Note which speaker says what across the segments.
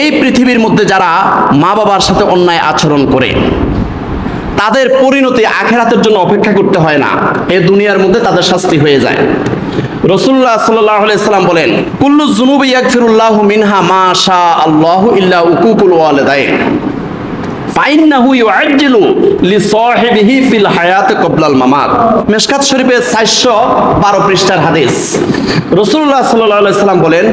Speaker 1: এই পৃথিবীর মধ্যে যারা মা বাবার সাথে অন্যায় আচরণ করে, তাদের পরিণতি আখেরাতের জন্য অপেক্ষা করতে হয় না। এ দুনিয়ার মধ্যে তাদের শাস্তি হয়ে যায়। রসুল্লাহ সাল্লাহ সাল্লাম বলেন, কুল্লু জুনুব ইয়াকফিরুল্লাহ মিনহা মা শা আল্লাহ ইল্লা উকুকুল ওয়ালিদাইন। ফাইন্নাহু ইউআজ্জিলু লিসাহিবিহি ফিল হায়াত ক্বাবলাল মামাত। মিশকাত শরীফের 412 পৃষ্ঠার হাদিস। রাসূলুল্লাহ সাল্লাল্লাহু আলাইহি সাল্লাম বলেন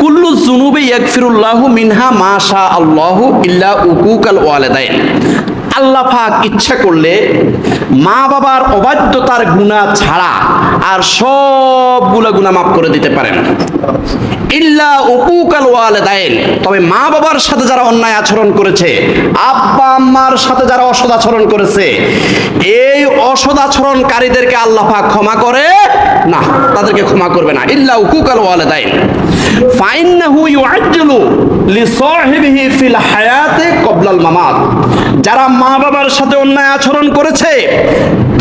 Speaker 1: কুল্লু যুনুবি ইয়াগফিরুল্লাহু মিনহা মা শা আল্লাহু ইল্লা উকুকাল ওয়ালিদাইন। আল্লাহ পাক ইচ্ছা করলে মা বাবার অবাধ্যতার গুনাহ ছাড়া আর সবগুলো গুনাহ মাফ করে দিতে পারেন। ইল্লা উকুকাল ওয়ালিদাইন। তবে মা বাবার সাথে যারা অন্যায় আচরণ করেছে, আব্বা আম্মার সাথে যারা অসদ আচরণ করেছে, এই অসদ আচরণকারীদেরকে আল্লাহ পাক ক্ষমা করে না, তাদেরকে ক্ষমা করবে না। ইল্লা উকুকাল ওয়ালাদাইন। ফাইন্নাহু ইউআজ্জালু লিসাহিবিহি ফিল হায়াতে ক্বাবলাল মামাত। যারা মা বাবার সাথে অন্যায় আচরণ করেছে,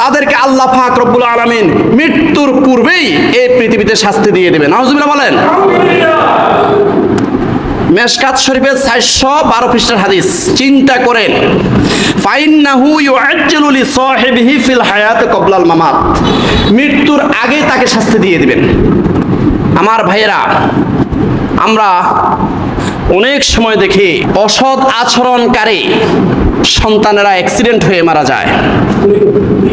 Speaker 1: তাদেরকে আল্লাহ পাক রব্বুল আলামিন মৃত্যুর পূর্বেই এই পৃথিবীতে শাস্তি দিয়ে দেবেন। নাউজুবিল্লাহ বলেন। মেশকাত শরীফের চারশো বারো পৃষ্ঠার হাদিস। চিন্তা করেন। হায়াত ক্বাবলাল মামাত। মৃত্যুর আগে তাকে শাস্তি দিয়ে দিবেন। আমার ভাইয়েরা, আমরা অনেক সময় দেখি অসৎ আচরণকারী সন্তানেরা অ্যাক্সিডেন্ট হয়ে মারা যায়।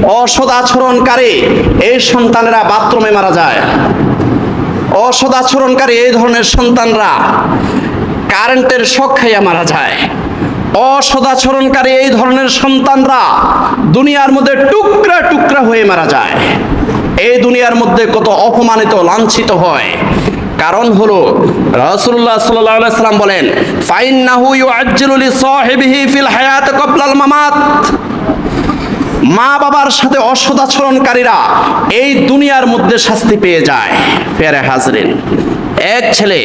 Speaker 1: অসৎ আচরণকারী এই সন্তানেরা বাথরুমে মারা যায়। অসৎ আচরণকারী এই ধরনের সন্তানরা কারেন্টের শখ খাইয়া মারা যায়। অসদাচরণকারী এই ধরনের সন্তানরা দুনিয়ার মধ্যে টুকরা টুকরা হয়ে মারা যায়। এই দুনিয়ার মধ্যে কত অপমানিত, লাঞ্ছিত হয়। কারণ হলো, রাসূলুল্লাহ সাল্লাল্লাহু আলাইহি সাল্লাম বলেন, ফাইন্নাহু ইউআজ্জিলু লিসাহিবিহি ফিল হায়াত ক্বাবলাল মামাত। মা বাবার সাথে অসদাচরণকারীরা এই দুনিয়ার মধ্যে শাস্তি পেয়ে যায় ফেরে হাজরিন। এক ছেলে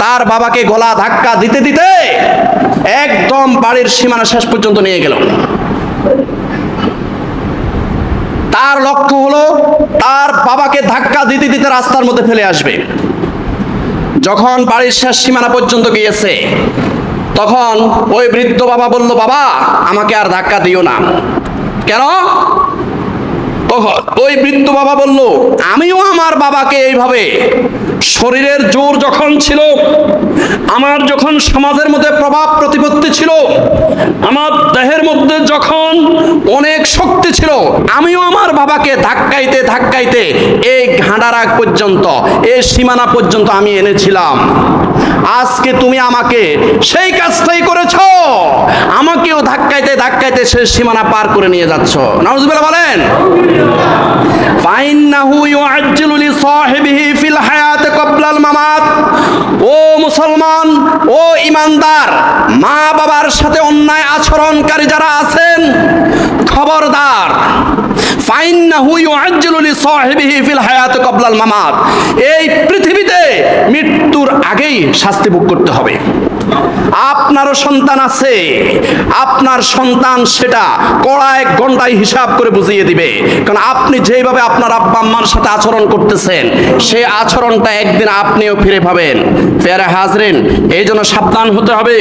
Speaker 1: তার বাবাকে গলা ধাক্কা দিতে দিতে একদম বাড়ির সীমানা শেষ পর্যন্ত নিয়ে গেল। তার লক্ষ্য হলো তার বাবাকে ধাক্কা দিতে দিতে রাস্তার মধ্যে ফেলে আসবে। যখন বাড়ির শেষ সীমানা পর্যন্ত গিয়েছে, তখন ওই বৃদ্ধ বাবা বলল, বাবা, আমাকে আর ধাক্কা দিও না। কেন? ওই বৃদ্ধ বাবা বলল আমিও আমার বাবাকে এইভাবে শরীরের জোর যখন ছিল আমার যখন সমাজের মধ্যে প্রভাব প্রতিপত্তি ছিল, আমার দেহের মধ্যে যখন অনেক শক্তি ছিল, আমিও আমার বাবাকে ধাক্কাইতে ধাক্কাইতে এই ঘাড়ারাগ পর্যন্ত, এই সীমানা পর্যন্ত আমি এনেছিলাম। আজকে তুমি আমাকে সেই কাজটাই করেছ। আমাকেও ধাক্কাইতে ধাক্কাইতে সেই সীমানা পার করে নিয়ে যাচ্ছ। নাউজুবিল্লাহ বলেন, ফাইন্নাহু ইউআজ্জিলু লিসাহিবিহি ফিল হায়াতি ক্বাবলাল মামাত ও মুসলমান, ও ইমানদার, মা বাবার সাথে অন্যায় আচরণকারী যারা আছেন, খবরদার। ফাইন্নাহু ইউআজ্জিলু লিসাহিবিহি ফিল হায়াত ক্বাবলাল মামাত। এই মৃত্যুর আগেই শাস্তি ভোগ করতে হবে। আপনারও সন্তান আছে, আপনার সন্তান সেটা কড়া এক ঘন্টায় হিসাব করে বুঝিয়ে দিবে। কারণ আপনি যেভাবে আপনার আব্বা আম্মার সাথে আচরণ করতেছেন, সে আচরণটা একদিন আপনিও ফিরে পাবেন। পেয়ারা হাজরেন, এই জন্য সাবধান হতে হবে।